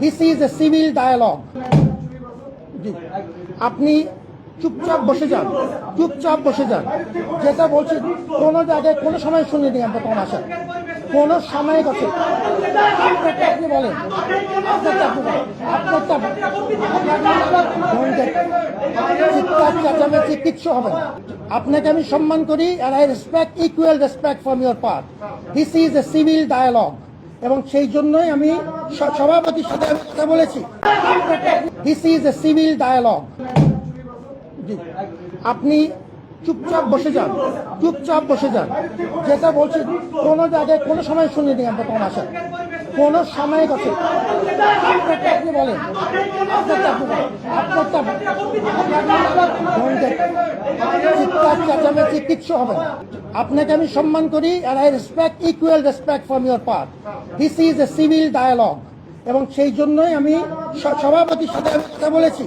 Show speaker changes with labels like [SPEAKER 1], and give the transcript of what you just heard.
[SPEAKER 1] This is a civil dialogue আপনি চুপচাপ বসে যান। চুপচাপ বসে যান। যেটা বলছি কোনো জায়গায় কোনো সময় শুনিনি আমরা তোমার আশা কোনো সময় আপনারটা আপনি বলেন। কিচ্ছু হবে আপনাকে আমি সম্মান করি আর I respect equal respect from your part this is a civil dialogue এবং সেই জন্যই আমি সভাপতির সাথে আমি কথা বলেছি। This is a civil dialogue আপনি চুপচাপ বসে যান। চুপচাপ বসে যান। যেটা বলছি, কোনো জায়গায় কোনো সময় শুনিনি আমরা কোন আশা কোনো সময় কথা আপনি বলেন। চিৎকার, চেঁচামেচি, কিচ্ছু হবে আপনাকে আমি সম্মান করি আর I respect equal respect from your part this is a civil dialogue এবং সেই জন্যই আমি সভাপতির সাথে কথা বলেছি।